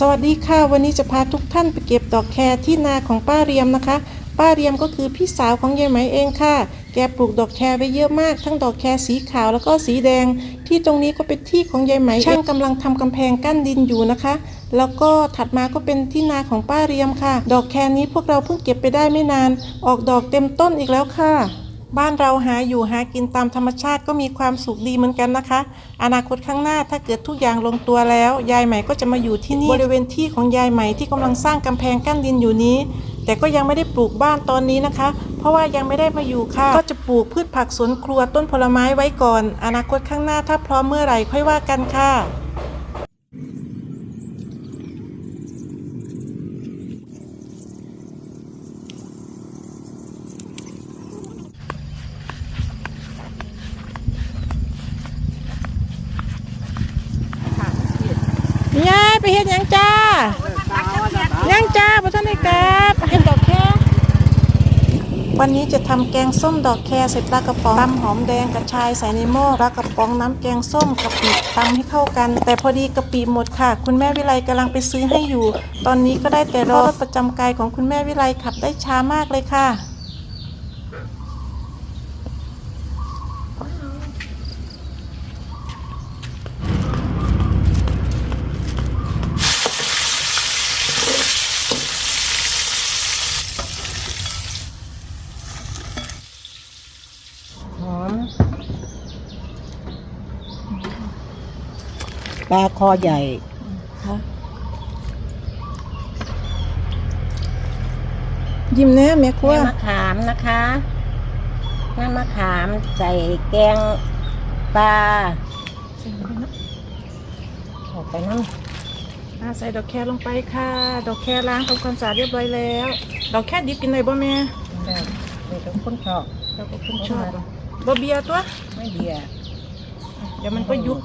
สวัสดีค่ะ วันนี้จะพาทุกท่านไปเก็บดอกแครที่นาของป้าเรียมนะคะ ป้าเรียมก็คือพี่สาวของยายไหมเองค่ะ แกปลูกดอกแครไว้เยอะมาก ทั้งดอกแครสีขาวแล้วก็สีแดง ที่ตรงนี้ก็เป็นที่ของยายไหมช่างกำลังทำกำแพงกั้นดินอยู่นะคะ แล้วก็ถัดมาก็เป็นที่นาของป้าเรียมค่ะ ดอกแครนี้พวกเราเพิ่งเก็บไปได้ไม่นาน ออกดอกเต็มต้นอีกแล้วค่ะ บ้านเราหาอยู่หากินตามธรรมชาติก็มีความสุขดีเหมือนกันนะคะ อนาคตข้างหน้าถ้าเกิดทุกอย่างลงตัวแล้ว ยายใหม่ก็จะมาอยู่ที่นี่ บริเวณที่ของยายใหม่ที่กำลังสร้างกำแพงกั้นดินอยู่นี้ แต่ก็ยังไม่ได้ปลูกบ้านตอนนี้นะคะ เพราะว่ายังไม่ได้มาอยู่ค่ะ ก็จะปลูกพืชผักสวนครัวต้นผลไม้ไว้ก่อน อนาคตข้างหน้าถ้าพร้อมเมื่อไหร่ค่อยว่ากันค่ะ ยายไปเฮ็ดหยังจ้ายังจ้าบ่ทันได้กลับเฮ็ดดอกแค วันนี้จะทำแกงส้มดอกแคใส่ปลากระป๋องตำหอมแดงกระชายใส่ในหม้อปลากระป๋องน้ำแกงส้มกะปิตำให้เข้ากัน แต่พอดีกะปิหมดค่ะ คุณแม่วิไลกำลังไปซื้อให้อยู่ ตอนนี้ก็ได้แต่รอรถประจำกายของคุณแม่วิไลขับได้ช้ามากเลยค่ะ หอม ปลาคอใหญ่ยิ้มแน่แม่ครัวน้ำมะขามนะคะน้ำมะขามใส่แกงปลาออกไปน้อ่าใส่ดอกแครลงไปค่ะ ดอกแครล้างทำความสะอาดเรียบร้อยแล้ว ดอกแครดิบกินได้บ่แม่ำแบบเด็กคนชอบเราก็คุณชอบบ่เบียร์ตัว ไม่เดียเดี๋ยวมันก็ยุบ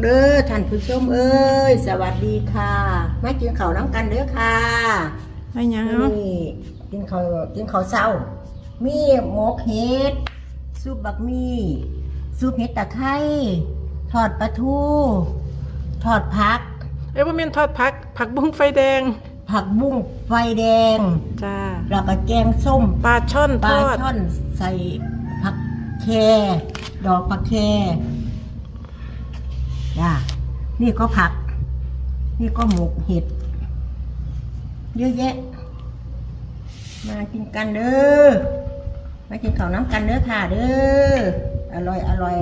เบิ่งเด้อท่านผู้ชมเอ้ย สวัสดีค่ะมากินข้าวน้ำกันเด้อค่ะไอ้หยังนี่กินข้าวกินข้าวเช้า มีหมกเห็ดซุปบักมี่ซุปเห็ดตะไคร้ทอดปลาทูทอดผัก เอ้ยบ่แม่นทอดผัก ผักบุ้งไฟแดง ผักบุ้งไฟแดงจ้าแล้วก็แกงส้มปลาช่อนปทลาอดช่อนใส่ผักแคดอกผักแค จ้านี่ก็ผัก นี่ก็หมกเห็ด เยอะแยะ มากินกันเด้อ มากินข้าวน้ำกันเด้อค่ะเด้อ อร่อยอร่อย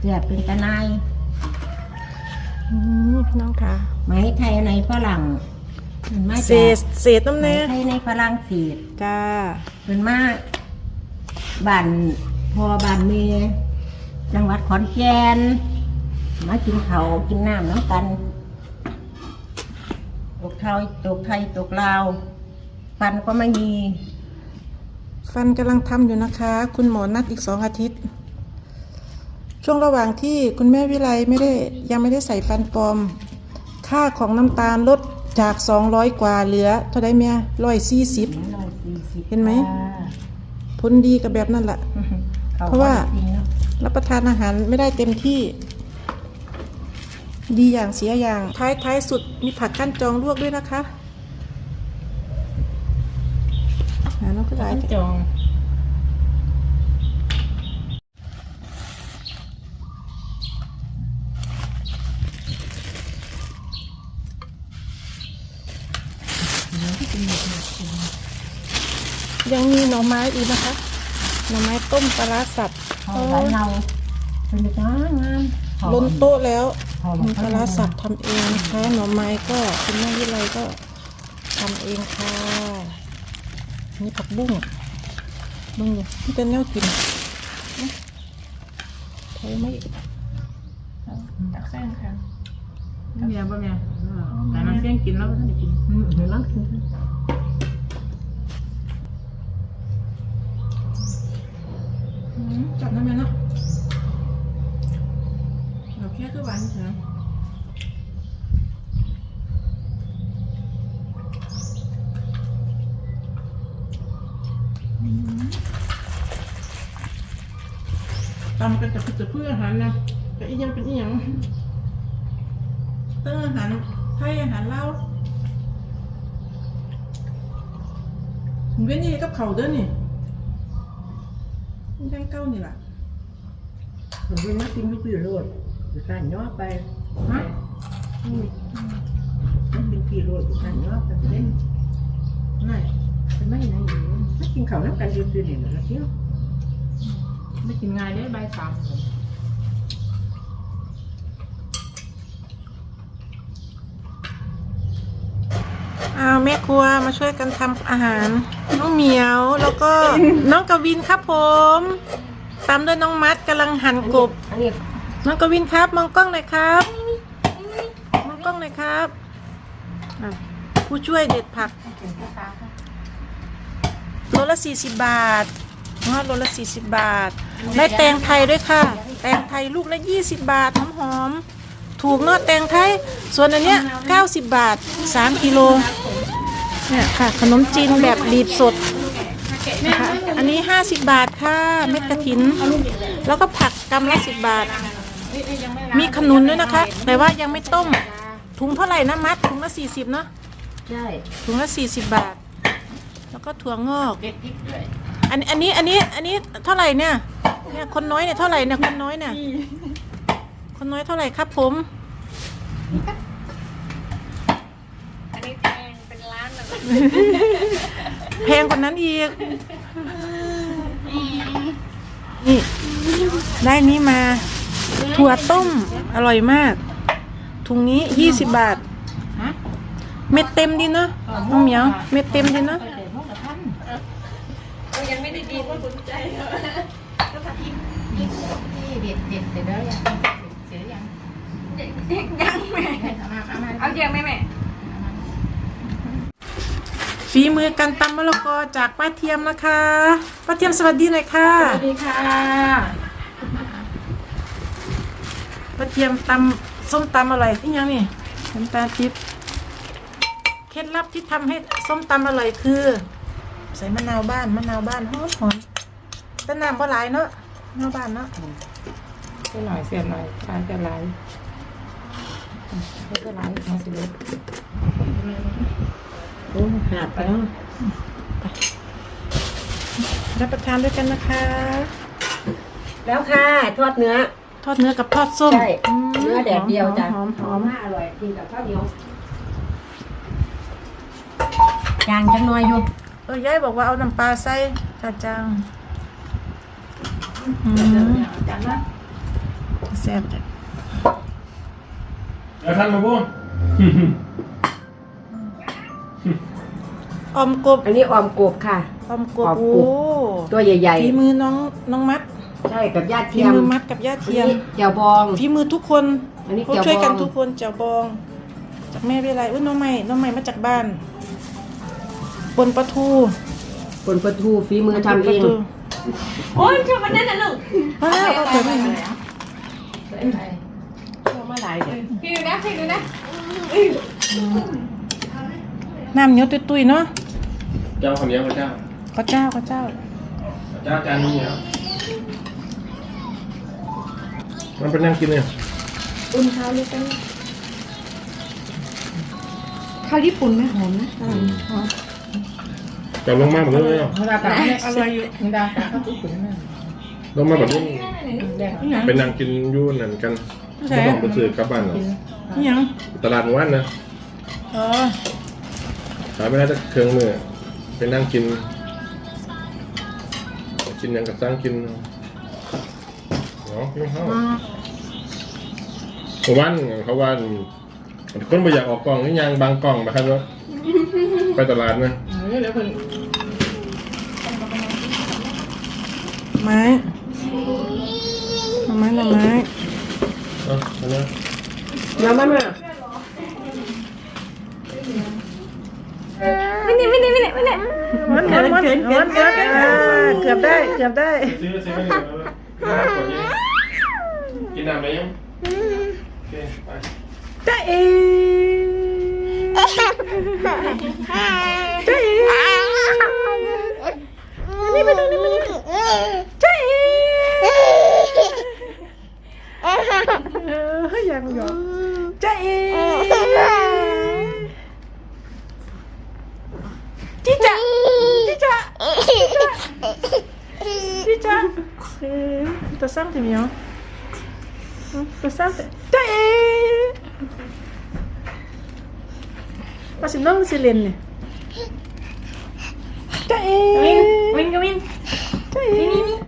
แซ่บเป็นตะนายอืมน้องค่ะไหมไทยในฝรั่งมันมาเศจากษเศษน้ำไหมแน่ไทยในฝรั่งเศสจ้าเป็นมาบ้านพอบ้านเม จังหวัดขอนแก่นมากินเขาวกินน้ำน้ำกันตกไทยตกไทยตกลาว ฟันก็ไม่มีฟันกำลังทำอยู่นะคะ คุณหมอนัดอีกสองอาทิตย์ ช่วงระหว่างที่คุณแม่วิไลไม่ได้ยังไม่ได้ใส่ฟันปลอม ค่าของน้ำตาลลดจาก 200 กว่าเหลือเท่าไดเมียร้อยสี่สิบ เห็นไหม ผลดีกับแบบนั้นแหละ เพราะว่ารั รับประทานอาหารไม่ได้เต็มที่ ดีอย่างเสียอย่าง ท้ายท้ายสุดมีผักกั้นจองลวกด้วยนะคะ หาน้องก็ได้ร้านจองยังมีหน่อไม้อีกนะคะ หน่อไม้ต้มปลาร้าสับหอมหลายเงาเป็นจ้างามหอมล้นโต๊ะแล้วหอมมีปลาร้าสับทำเองนะคะหน่อไม้ก็คุณแม่วิไลก็ทำเองค่ะ นี่ผักบุ้งมึงเนี่ยที่เป็นแนวกินใช่ไหมตักเส้นค่ะเมียบ่เมียแต่มันเสี่ยงกินแล้วก็ท่านได้กินอืมเห็นไหมกิน จับได้ไหมเนาะเราแค่คือหวานเฉยตำกันแต่คือจะเพื่ออาหารนะแต่อีกอยังเป็นอีกอย่างเตั้งอาหารไทยอาหารเล่าเว้นนี่กับเขาเด้อนี่ มันยังเก้านี่ล่ะผมเป็นนักกินไม่กี่โลดจะสั่นย่อไปฮะอืมมันเป็นกี่โลดจะสั่นย่อไปเล่นไหนเป็นไม่ไหนอยู่ถ้ากินข้าวน้ำกันยืดๆเนี่ยนะเที่ยวไม่กินง่ายได้ใบายสามผม อ้าแม่ครัวมาช่วยกันทำอาหาร น้องเหมียวแล้วก็น้องกวินครับผมตามด้วยน้องมัดกำลังหั่นกบ อันนี้น้องกวินครับ มองกล้องหน่อยครับ มองกล้องหน่อยครับอะผู้ช่วยเด็ดผักโลละสี่สิบบาทเนาะโลละสี่สิบบาทได้แตงไทยด้วยค่ะ แตงไทยลูกละยี่สิบบาทหอมหอมๆ ถูกเนาะแตงไทย ส่วนอันเนี้ยเก้าสิบบาทสามกิโลเนี่ยค่ะ ขนมจีนแบบรีบสดนะคะอันนี้ห้าสิบบาทค่ะ เม็ดกระถิน แล้วก็ผักกำละสิบบาท มีขนุนด้วยนะคะ แต่ว่ายังไม่ต้ม ถุงเท่าไหร่นะมัด ถุงละสี่สิบเนาะใช่ถุงละสี่สิบบาท แล้วก็ถั่วงอกเด็ดพริกด้วยอันอันนี้อันนี้อันนี้เท่าไหร่เนี่ยเนี่ยคนน้อยเนี่ยเท่าไหร่เนี่ยคนน้อยเนี่ย คนน้อยเท่าไหร่ครับผมอันนี้แพงเป็นล้านเลยแพงกว่านั้นอีก นี่ ได้นี้มา ถั่วต้มอร่อยมาก ถุงนี้ยี่สิบบาทฮะเม็ดเต็มดีเนาะน้องเหมียวเม็ดเต็มดีเนาะไปเด็ดพวกกับท่านก็ยังไม่ได้ดีว่าสนใจเหรอก็ทำพริกนี่เด็ดเด็ดเด็ด เด็กเด็กยังแม่เอามาเอามาเอาเยอะไหมแม่ฝีมือการตำมะละกอจากป้าเทียมนะคะป้าเทียมสวัสดีหน่อยค่ะสวัสดีค่ะป้าเทียมตำส้มตำอร่อยที่ยังนี่น้ำตาลทิพย์เคล็ดลับที่ทำให้ส้มตำอร่อยคือ ใส่มะนาวบ้านมะนาวบ้านหอมหอมแต่น้ำก็หลายเนาะมะนาวบ้านเนาะเสียหน่อยเสียหน่อยทานจะไหล ไม่จะไหลมาสิลูกโอ้หาดไปแล้วรับประทานด้วยกันนะคะ แล้วค่ะทอดเนื้อ ทอดเนื้อกับทอดส้มใช่มเนื้อแดดเดียวจ้ะหอมหหออมมหอมมากอร่อยกินกับข้าวเหนียวจางจังหน่อยอยู่เออยายบอกว่าเอาน้ำปลาใส่กระจังอืมจังนะแซ่บจ้ะ แล้วท่านมาบ้งออมกบอันนี้ออมกบค่ะ ออมกบออมกบ โอ้ตัวใหญ่ฝีมือน้องน้องมัดๆ ใช่กับญาติฝีเทียมมือมัดกับย่าเทียมอันนี้เจียวบอง ฝีมือทุกคนอันนี้เขาเจียวช่วยกันบองทุกคนเจ้าบอง จากแม่เวไลอุ้ยน้องใหม่น้องใหม่มาจากบ้านบนปลาทูผลประทูฝีมือทำเองปลาทูโอ้ยชอบมันนั่นน่ะลูกมาแล้วเอาเถอะนี่มาหลายเด็ พี่ดูนะพี่ดูนะน้ำเหนียวตุยๆเนาะเจ้าคนนี้พระเจ้าข้าวเจ้าข้าวเจ้าพระเจ้าจานนี้ครับมันเป็นนั่งกินเนี่ยอุ่นข้าวเลยกันข้าวญี่ปุ่นไหมหอมนะจับลงมาแบบนี้เลยเวลาตักเนี่ยอร่อยอยู่เวลาตักก็ตุ๊กตุ๋นนั่นลงมาแบบนี้แดงนี่หยังเป็นนั่งกินอยู่นั่นกัน ไม่ต้องไปซื้อกลับบ้านหรอกนี่หยังตลาดวันนะอ๋อขายไม่ได้จะเครื่องมือเป็นนั่งกิน กินหยังกับสร้างกินเนาะกินข้าวอืมเมื่อวันเขาว่าคนไม่อยากออกกล่องนี่ยังบางกล่องนะครับว่าไปตลาดนะเออเดี๋ยวเพิ่นไม้ไม้ละไม้ เอาเอาเลยน้ำมันแม่ไม่นี่ไม่นี่ไม่นี่ไม่นี่มันมันมันมันมันเกือบได้เกือบได้ซื้อซื้อไม่ได้แล้วนะกดยังกินน้ำไหมยังโอเคไปจ้าเอจ้าเอนี่ไปตรงนี้มานี่จ้าเอ 양가 짜이 진짜 진짜 진짜 진짜 tôi sáng thì nhiều tôi sáng thì 짜이 bác sĩ nâng xin liền nè. 짜이